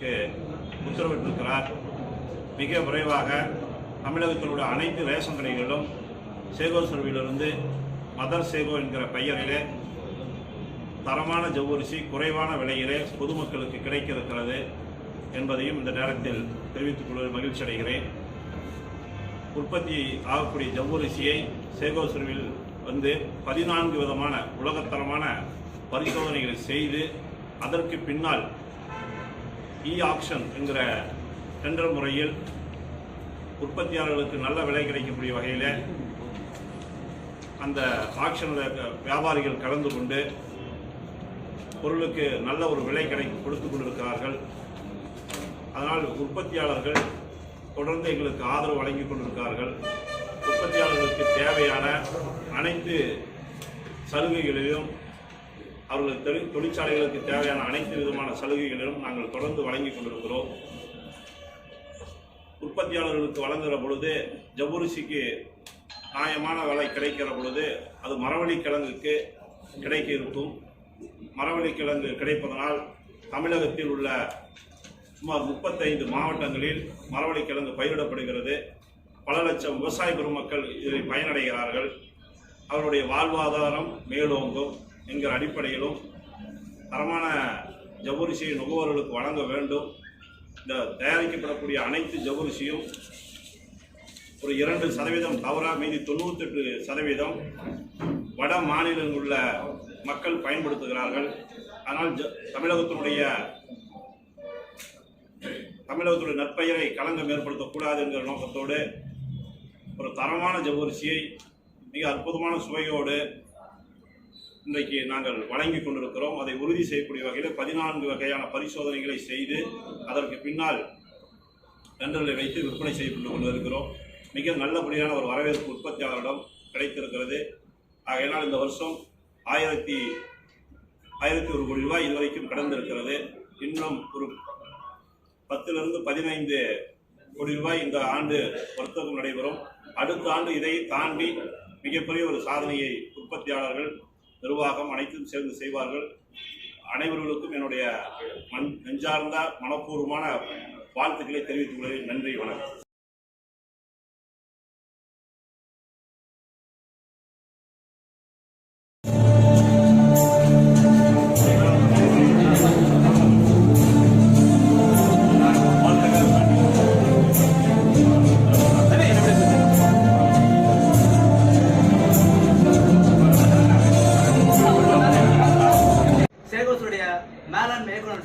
செய்வதற்கு உத்தரவிட்டிருக்கிறார். மிக விரைவாக தமிழகத்தில் உள்ள அனைத்து ரேஷன் கடைகளிலும் சேகோ செல்வியிலிருந்து மதர் சேகோ என்கிற பெயரிலே தரமான ஜவ்வரிசி குறைவான விலையிலே பொதுமக்களுக்கு கிடைக்க இருக்கிறது என்பதையும் இந்த நேரத்தில் தெரிவித்துக் கொள்வதில் மகிழ்ச்சி அடைகிறேன். உற்பத்தி ஆகக்கூடிய ஜவ்வரிசியை சேகோ செல்வியில் வந்து பதினான்கு விதமான உலகத்தரமான பரிசோதனைகளை செய்து அதற்கு பின்னால் இ ஆக்ஷன் என்கிற டெண்டர் முறையில் உற்பத்தியாளர்களுக்கு நல்ல விலை கிடைக்கக்கூடிய வகையில் அந்த ஆக்ஷனில் வியாபாரிகள் கலந்து கொண்டு பொருளுக்கு நல்ல ஒரு விலை கிடை கொடுத்து கொண்டிருக்கிறார்கள். அதனால் உற்பத்தியாளர்கள் தொடர்ந்து எங்களுக்கு ஆதரவு வழங்கி கொண்டிருக்கிறார்கள். உற்பத்தியாளர்களுக்கு தேவையான அனைத்து சலுகைகளிலும் அவர்கள் தொழில் தொழிற்சாலைகளுக்கு தேவையான அனைத்து விதமான சலுகைகளிலும் நாங்கள் தொடர்ந்து வழங்கி கொண்டிருக்கிறோம். உற்பத்தியாளர்களுக்கு வழங்குகிற பொழுது ஜவ்வரிசிக்கு நியாயமான விலை கிடைக்கிற பொழுது அது மரவள்ளி கிழங்குக்கு கிடைக்க இருக்கும். மரவள்ளி கிழங்கு கிடைப்பதனால் தமிழகத்தில் உள்ள சுமார் முப்பத்தைந்து மாவட்டங்களில் மரவள்ளி கிழங்கு பயிரிடப்படுகிறது. பல லட்சம் விவசாய பெருமக்கள் இதில் பயனடைகிறார்கள். அவருடைய வாழ்வாதாரம் மேலோங்கும். என்கிற அடிப்படையிலும் தரமான ஜவ்வரிசியை நுகர்வோர்களுக்கு வழங்க வேண்டும். இந்த தயாரிக்கப்படக்கூடிய அனைத்து ஜவ்வரிசியும் ஒரு இரண்டு சதவீதம் தவறாக மீதி தொண்ணூத்தெட்டு சதவீதம் வட மாநிலங்களில் உள்ள மக்கள் பயன்படுத்துகிறார்கள். ஆனால் ஜ தமிழகத்தினுடைய தமிழகத்துடைய நற்பெயரை களங்கம் ஏற்படுத்தக்கூடாது என்கிற நோக்கத்தோடு ஒரு தரமான ஜவ்வரிசியை மிக அற்புதமான சுவையோடு இன்றைக்கு நாங்கள் வழங்கி கொண்டிருக்கிறோம். அதை உறுதி செய்யக்கூடிய வகையில் பதினான்கு வகையான பரிசோதனைகளை செய்து அதற்கு பின்னால் டெண்டர்களை வைத்து விற்பனை செய்து கொண்டிருக்கிறோம். மிக நல்லபடியான ஒரு வரவேற்பு உற்பத்தியாளரிடம் கிடைத்திருக்கிறது. ஆகையினால் இந்த வருஷம் ஆயிரத்தி ஆயிரத்தி ஒரு கோடி ரூபாய் இதுவரைக்கும் கடந்திருக்கிறது. இன்னும் ஒரு பத்திலிருந்து பதினைந்து கோடி ரூபாய் இந்த ஆண்டு வர்த்தகம் நடைபெறும். அடுத்த ஆண்டு இதை தாண்டி மிகப்பெரிய ஒரு சாதனையை உற்பத்தியாளர்கள் நிர்வாகம் அனைத்தும் சேர்ந்து செய்வார்கள். அனைவர்களுக்கும் என்னுடைய மண் நெஞ்சார்ந்த மனப்பூர்வமான வாழ்த்துக்களை தெரிவித்துக் கொள்கிறேன். நன்றி வணக்கம்.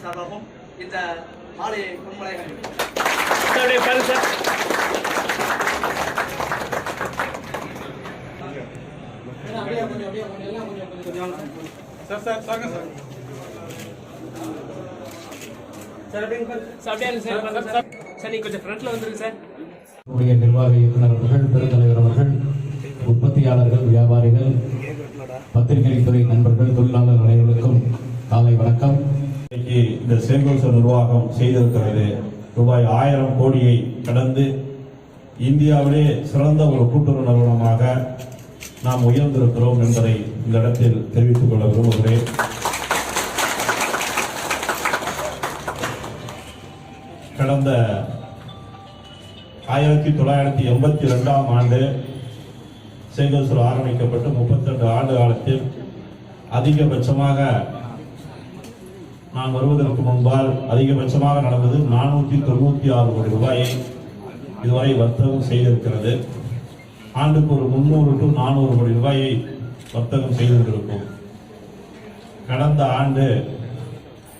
சார்பாகவும் இந்த மாலையை பாருங்க சார் சார் சார். நிர்வாக இயக்குனர் அவர்கள் பெருந்தலைவர் அவர்கள் உற்பத்தியாளர்கள் வியாபாரிகள் பத்திரிகை துறை நண்பர்கள் தொழிலாளர் அனைவருக்கும் காலை வணக்கம். இன்னைக்கு இந்த சேகோச நிர்வாகம் செய்திருக்கிறது. ரூபாய் ஆயிரம் கோடியை கடந்து இந்தியாவிலே சிறந்த ஒரு கூட்டுறவு நிறுவனமாக நாம் உயர்ந்திருக்கிறோம் என்பதை இந்த இடத்தில் தெரிவித்துக் கொள்ள விரும்புகிறேன். கடந்த ஆயிரத்தி தொள்ளாயிரத்தி எண்பத்தி ரெண்டாம் ஆண்டு சேகோசர் ஆரம்பிக்கப்பட்டு முப்பத்தி ரெண்டு ஆண்டு காலத்தில் அதிகபட்சமாக நான் வருவதற்கு முன்பால் அதிகபட்சமாக நடந்தது நானூற்றி தொண்ணூற்றி ஆறு கோடி ரூபாயை இதுவரை வர்த்தகம் செய்திருக்கிறது. ஆண்டுக்கு ஒரு முந்நூறு டு நானூறு கோடி ரூபாயை வர்த்தகம் செய்திருந்திருக்கும் கடந்த ஆண்டு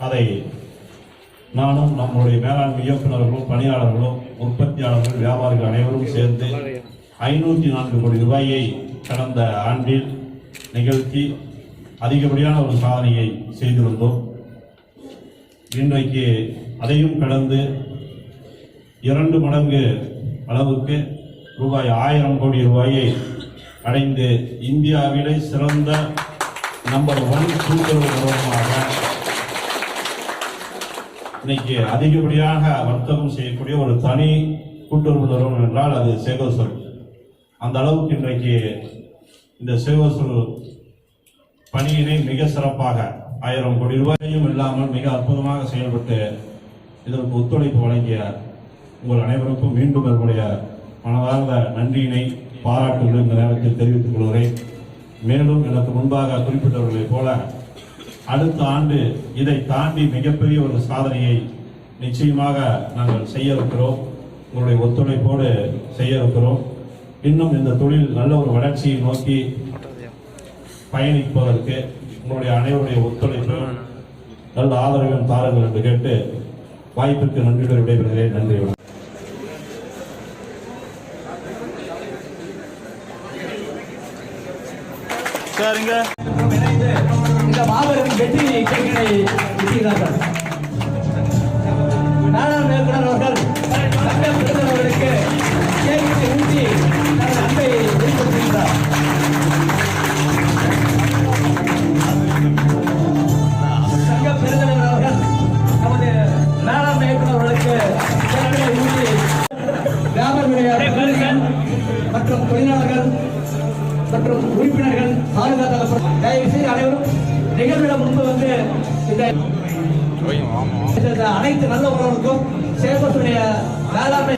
அதை நானும் நம்முடைய மேலாண்மை இயக்குநர்களும் பணியாளர்களும் உற்பத்தியாளர்கள் வியாபாரிகள் அனைவரும் சேர்ந்து ஐநூற்றி நான்கு கோடி ரூபாயை கடந்த ஆண்டில் நிகழ்த்தி அதிகப்படியான ஒரு சாதனையை செய்திருந்தோம். இன்றைக்கு அதையும் கடந்து இரண்டு மடங்கு அளவுக்கு ரூபாய் ஆயிரம் கோடி ரூபாயை அடைந்து இந்தியாவிலே சிறந்த நம்பர் ஒன் கூட்டுறவு நிறுவனமாக இன்னைக்கு அதிகப்படியாக வர்த்தகம் செய்யக்கூடிய ஒரு தனி கூட்டுறவு நிறுவனம் என்றால் அது சேகோசல். அந்த அளவுக்கு இன்றைக்கு இந்த சேகோசல் பணியினை மிக சிறப்பாக ஆயிரம் கோடி ரூபாயும் இல்லாமல் மிக அற்புதமாக செயல்பட்டு இதற்கு ஒத்துழைப்பு வழங்கிய உங்கள் அனைவருக்கும் மீண்டும் என்னுடைய மனதார்ந்த நன்றியினை பாராட்டுகள் இந்த நேரத்தில் தெரிவித்துக் கொள்கிறேன். மேலும் எனக்கு முன்பாக குறிப்பிட்டவர்களைப் போல அடுத்த ஆண்டு இதை தாண்டி மிகப்பெரிய ஒரு சாதனையை நிச்சயமாக நாங்கள் செய்ய இருக்கிறோம் உங்களுடைய ஒத்துழைப்போடு செய்ய இருக்கிறோம் இன்னும் இந்த தொழில் நல்ல ஒரு வளர்ச்சியை நோக்கி பயணிப்பதற்கு உங்களுடைய அனைவருடைய ஒத்துழைப்பு நல்ல ஆதரவையும் தாருங்கள் என்று கேட்டு வாய்ப்பிற்கு நன்றியுடன் விடைபெறுகிறேன். நன்றி வணக்கம். இணைந்து இந்த மாபெரும் வெற்றி கேக்கினை வெற்றிகிறார்கள் பாதுகாத்தால் தயவு செய்து அனைவரும் நிகழ்விட முன்பு வந்து இந்த அனைத்து நல்ல உணவுக்கும் சேவத்துடைய வேளாண்மை